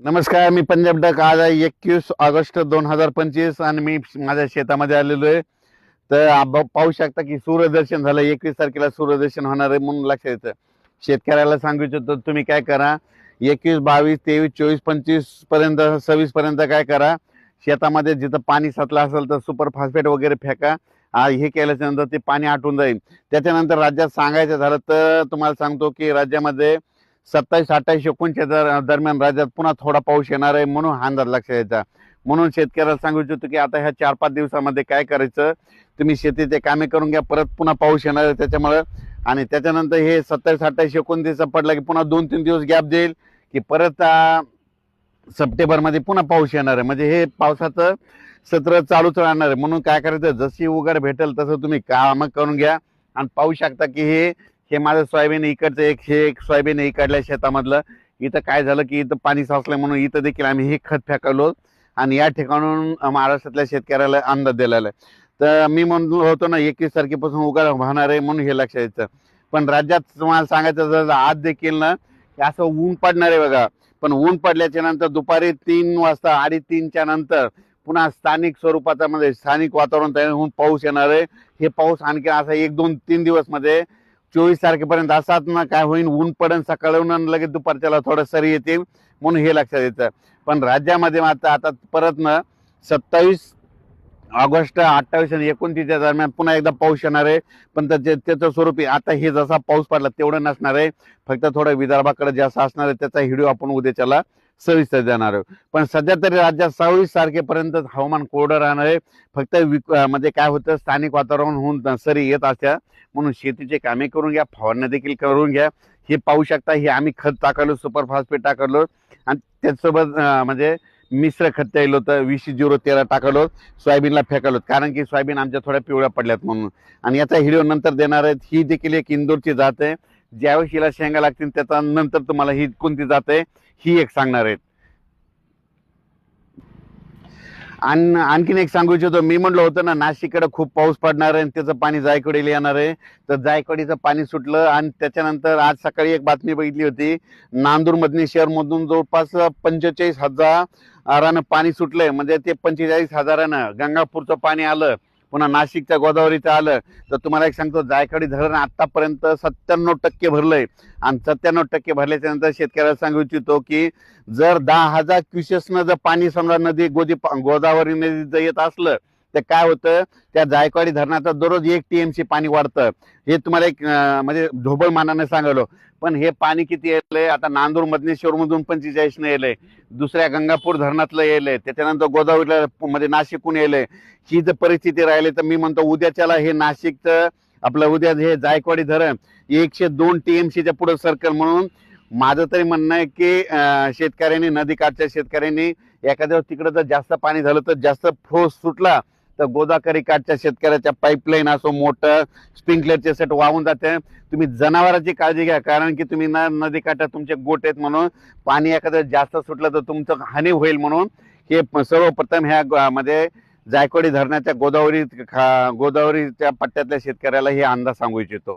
नमस्कार मी पंजाब डक. आज आहे एकवीस ऑगस्ट दोन हजार पंचवीस आणि मी माझ्या शेतामध्ये आलेलो आहे. तर पाहू शकता की सूर्यदर्शन झालं एकवीस तारखेला सूर्यदर्शन होणार आहे म्हणून लक्षात येतं. शेतकऱ्याला सांगू इच्छितो तुम्ही काय करा एकवीस बावीस तेवीस चोवीस पंचवीसपर्यंत सव्वीस पर्यंत काय करा शेतामध्ये जिथं पाणी साचलं असेल तर सुपर फॉस्फेट वगैरे फेका. हे केल्याच्यानंतर ते पाणी आटून जाईल. त्याच्यानंतर राज्यात सांगायचं झालं तर तुम्हाला सांगतो की राज्यामध्ये सत्तावीस अठ्ठावीस एकोणच्या दर दरम्यान राज्यात पुन्हा थोडा पाऊस येणार आहे म्हणून हा अंदाज लक्षात यायचा म्हणून शेतकऱ्याला सांगू इच्छितो की आता ह्या चार पाच दिवसामध्ये काय करायचं? तुम्ही शेतीचे कामे करून घ्या परत पुन्हा पाऊस येणार आहे त्याच्यामुळं. आणि त्याच्यानंतर हे सत्तावीस अठ्ठावीस एकोणतीस पडला की पुन्हा दोन तीन दिवस गॅप देईल की परत सप्टेंबरमध्ये पुन्हा पाऊस येणार आहे. म्हणजे हे पावसाचं सत्र चालूच राहणार आहे. म्हणून काय करायचं? जशी उगार भेटेल तसं तुम्ही कामं करून घ्या. आणि पाहू शकता की हे हे माझं सोयाबीन इकडचं एक हे एक सोयाबीन इकडल्या शेतामधलं. इथं काय झालं की इथं पाणी साचलं म्हणून इथं देखील आम्ही हे खत फेकवलो आणि या ठिकाणून महाराष्ट्रातल्या शेतकऱ्याला अंदाज दिलेला आहे. तर मी म्हणलो होतो ना एकवीस तारखेपासून उघड होणार आहे म्हणून हे लक्षात यायचं. पण राज्यात तुम्हाला सांगायचं झालं आज देखील ना हे असं ऊन पडणार आहे बघा. पण ऊन पडल्याच्या नंतर दुपारी तीन वाजता अडीच तीनच्या नंतर पुन्हा स्थानिक स्वरूपाचा म्हणजे स्थानिक वातावरण तयार होऊन पाऊस येणार आहे. हे पाऊस आणखी असा एक दोन तीन दिवसमध्ये चोवीस तारखेपर्यंत असाच ना काय होईल ऊन पडन सकाळून आणि लगेच दुपारच्याला थोडं सरी येतील म्हणून हे लक्षात येतं. पण राज्यामध्ये मात्र आता परत ना सत्तावीस ऑगस्ट अठ्ठावीस आणि एकोणतीसच्या दरम्यान पुन्हा एकदा पाऊस येणार आहे. पण त्याचे त्याचं स्वरूपी आता हे जसा पाऊस पडला तेवढं नसणार आहे. फक्त थोडं विदर्भाकडे जास्त असणार आहे त्याचा व्हिडिओ आपण उद्याच्याला सविस्तर देणार आहोत. पण सध्या तरी राज्यात सव्वीस तारखेपर्यंत हवामान कोरडं राहणार आहे. फक्त विक म्हणजे काय होतं स्थानिक वातावरण होऊन सरी येत असत्या. म्हणून शेतीचे कामे करून घ्या फवारण्या देखील करून घ्या. हे पाहू शकता हे आम्ही खत टाकलो सुपर फॉस्फेट टाकलो. आणि त्याचसोबत म्हणजे मिश्र खत त्याल होतं वीस झिरो तेरा टाकलो. सोयाबीनला फेकलो कारण की सोयाबीन आमच्या थोड्या पिवळ्या पडल्यात म्हणून. आणि याचा व्हिडिओ नंतर देणार आहेत. ही देखील एक इंदोरची जात आहे. ज्यावेळेस हिला शेंगा लागतील त्याचा नंतर तुम्हाला ही कोणती जात आहे ही एक सांगणार आहेत. आणि आणखीन एक सांगू इच्छितो मी म्हणलं होतं ना नाशिककडे खूप पाऊस पडणार आहे आणि त्याचं पाणी जायकवाडीला येणार आहे. तर जायकवाडीचं पाणी सुटलं आणि त्याच्यानंतर आज सकाळी एक बातमी बघितली होती नांदूरमधने शहरमधून शहर मधून जवळपास पंचेचाळीस हजारानं पाणी सुटलंय. म्हणजे ते पंचेचाळीस हजारानं गंगापूरचं पाणी आलं. पुन्हा नाशिकच्या गोदावरीचं आलं तर तुम्हाला एक सांगतो जायकवाडी धरण आत्तापर्यंत सत्त्याण्णव टक्के भरलं आहे आणि सत्त्याण्णव टक्के भरल्याच्या नंतर शेतकऱ्याला सांगू इच्छितो की जर दहा हजार क्युसेसनं जर पाणी समजा नदी गोदी गोदावरी नदीचं जर येत असलं तर काय होतं? त्या जायकवाडी धरणाचं दररोज एक टीएमसी पाणी वाढतं. हे तुम्हाला एक म्हणजे ढोबळ मानाने सांगलो. पण हे पाणी किती येलंय आता नांदूर मधनेश्वर मधून पंचेचाळीस न येलंय दुसऱ्या गंगापूर धरणातलं येलंय त्याच्यानंतर गोदावरीला म्हणजे नाशिकहून येलंय ही जर परिस्थिती राहिली तर मी म्हणतो उद्याच्याला हे नाशिकचं आपलं उद्या हे जायकवाडी धरण एकशे दोन टीएमसीच्या पुढे सर्कल म्हणून माझं तरी म्हणणं आहे की शेतकऱ्यांनी नदीकाठच्या शेतकऱ्यांनी एखाद्या तिकडं जर जास्त पाणी झालं तर जास्त फ्लो सुटला तर गोदाकरी काठच्या शेतकऱ्याच्या पाईपलाईन असो मोटर स्प्रिंकलरचे सेट वाहून जाते. तुम्ही जनावरांची काळजी घ्या कारण की तुम्ही ना नदीकाठात तुमचे गोट आहेत म्हणून पाणी एखादं जास्त सुटलं तर तुमचं हानी होईल म्हणून हे सर्वप्रथम ह्या मध्ये जायकवाडी धरणाच्या गोदावरी खा- गोदावरीच्या पट्ट्यातल्या शेतकऱ्याला हे अंदाज सांगू इच्छितो.